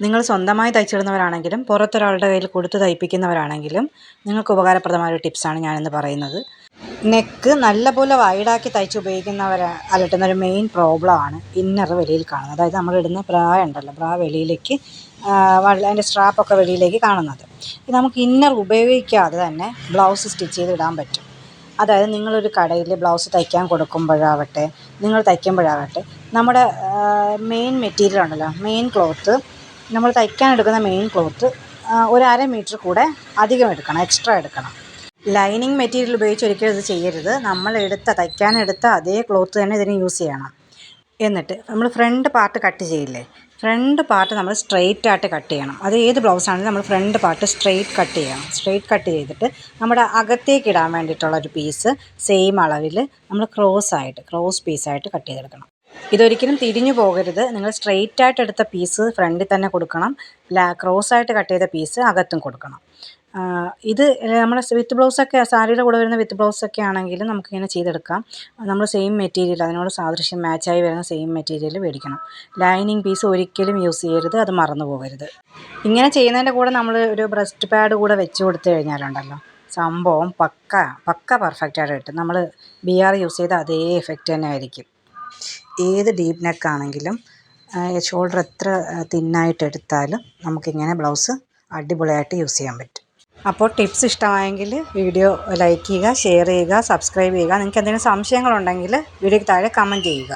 നിങ്ങൾ സ്വന്തമായി തയ്ച്ചിടുന്നവരാണെങ്കിലും പുറത്തൊരാളുടെ കയ്യിൽ കൊടുത്ത് തയ്പ്പിക്കുന്നവരാണെങ്കിലും നിങ്ങൾക്ക് ഉപകാരപ്രദമായ ഒരു ടിപ്സാണ് ഞാനിന്ന് പറയുന്നത്. നെക്ക് നല്ലപോലെ വൈഡാക്കി തയ്ച്ച് ഉപയോഗിക്കുന്നവരെ അലട്ടുന്ന ഒരു മെയിൻ പ്രോബ്ലമാണ് ഇന്നർ വെളിയിൽ കാണുന്നത്. അതായത് നമ്മൾ ഇടുന്ന ബ്രാ ഉണ്ടല്ലോ ബ്രാ വെളിയിലേക്ക് അതിന്റെ സ്ട്രാപ്പൊക്കെ വെളിയിലേക്ക് കാണുന്നത്. നമുക്ക് ഇന്നർ ഉപയോഗിക്കാതെ തന്നെ ബ്ലൗസ് സ്റ്റിച്ച് ചെയ്തിടാൻ പറ്റും. അതായത് നിങ്ങളൊരു കടയിൽ ബ്ലൗസ് തയ്ക്കാൻ കൊടുക്കുമ്പോഴാവട്ടെ നിങ്ങൾ തയ്ക്കുമ്പോഴാവട്ടെ നമ്മുടെ മെയിൻ മെറ്റീരിയൽ ഉണ്ടല്ലോ മെയിൻ ക്ലോത്ത് നമ്മൾ തയ്ക്കാൻ എടുക്കുന്ന മെയിൻ ക്ലോത്ത് ഒരു അര മീറ്റർ കൂടെ അധികം എടുക്കണം എക്സ്ട്രാ എടുക്കണം. ലൈനിങ് മെറ്റീരിയൽ ഉപയോഗിച്ച് ഒരിക്കലും ഇത് ചെയ്യരുത്. നമ്മൾ എടുത്ത തയ്ക്കാനെടുത്ത അതേ ക്ലോത്ത് തന്നെ ഇതിന് യൂസ് ചെയ്യണം. എന്നിട്ട് നമ്മൾ ഫ്രണ്ട് പാർട്ട് കട്ട് ചെയ്യില്ലേ? ഫ്രണ്ട് പാർട്ട് നമ്മൾ സ്ട്രെയിറ്റ് ആയിട്ട് കട്ട് ചെയ്യണം. അത് ഏത് ബ്ലൗസ് ആണെങ്കിലും നമ്മൾ ഫ്രണ്ട് പാർട്ട് സ്ട്രെയിറ്റ് കട്ട് ചെയ്യണം. സ്ട്രെയിറ്റ് കട്ട് ചെയ്തിട്ട് നമ്മുടെ അകത്തേക്ക് ഇടാൻ വേണ്ടിയിട്ടുള്ള ഒരു പീസ് സെയിം അളവിൽ നമ്മൾ ക്രോസ് ആയിട്ട് ക്രോസ് പീസായിട്ട് കട്ട് ചെയ്തെടുക്കണം. ഇതൊരിക്കലും തിരിഞ്ഞു പോകരുത്. നിങ്ങൾ സ്ട്രെയിറ്റ് ആയിട്ട് എടുത്ത പീസ് ഫ്രണ്ടിൽ തന്നെ കൊടുക്കണം. ക്രോസ് ആയിട്ട് കട്ട് ചെയ്ത പീസ് അകത്തും കൊടുക്കണം. ഇത് നമ്മുടെ വിത്ത് ബ്ലൗസൊക്കെ സാരിയുടെ കൂടെ വരുന്ന വിത്ത് ബ്ലൗസൊക്കെ ആണെങ്കിൽ നമുക്കിങ്ങനെ ചെയ്തെടുക്കാം. നമ്മൾ സെയിം മെറ്റീരിയൽ അതിനോട് സാദൃശ്യം മാച്ചായി വരുന്ന സെയിം മെറ്റീരിയൽ മേടിക്കണം. ലൈനിങ് പീസ് ഒരിക്കലും യൂസ് ചെയ്യരുത്. അത് മറന്നു പോകരുത്. ഇങ്ങനെ ചെയ്യുന്നതിന്റെ കൂടെ നമ്മൾ ഒരു ബ്രസ്റ്റ് പാഡ് കൂടെ വെച്ച് കൊടുത്തു കഴിഞ്ഞാലുണ്ടല്ലോ. സംഭവം പക്ക പക്ക പെർഫെക്റ്റായിട്ട് കിട്ടും. നമ്മൾ ബി ആർ യൂസ് ചെയ്ത അതേ എഫക്റ്റ് തന്നെ ആയിരിക്കും. ഏത് ഡീപ്പ് നെക്ക് ആണെങ്കിലും ഷോൾഡർ എത്ര തിന്നായിട്ട് എടുത്താലും നമുക്കിങ്ങനെ ബ്ലൗസ് അടിപൊളിയായിട്ട് യൂസ് ചെയ്യാൻ പറ്റും. അപ്പോൾ ടിപ്സ് ഇഷ്ടമായെങ്കിൽ വീഡിയോ ലൈക്ക് ചെയ്യുക ഷെയർ ചെയ്യുക സബ്സ്ക്രൈബ് ചെയ്യുക. നിങ്ങൾക്ക് എന്തെങ്കിലും സംശയങ്ങളുണ്ടെങ്കിൽ വീഡിയോയ്ക്ക് താഴെ കമന്റ് ചെയ്യുക.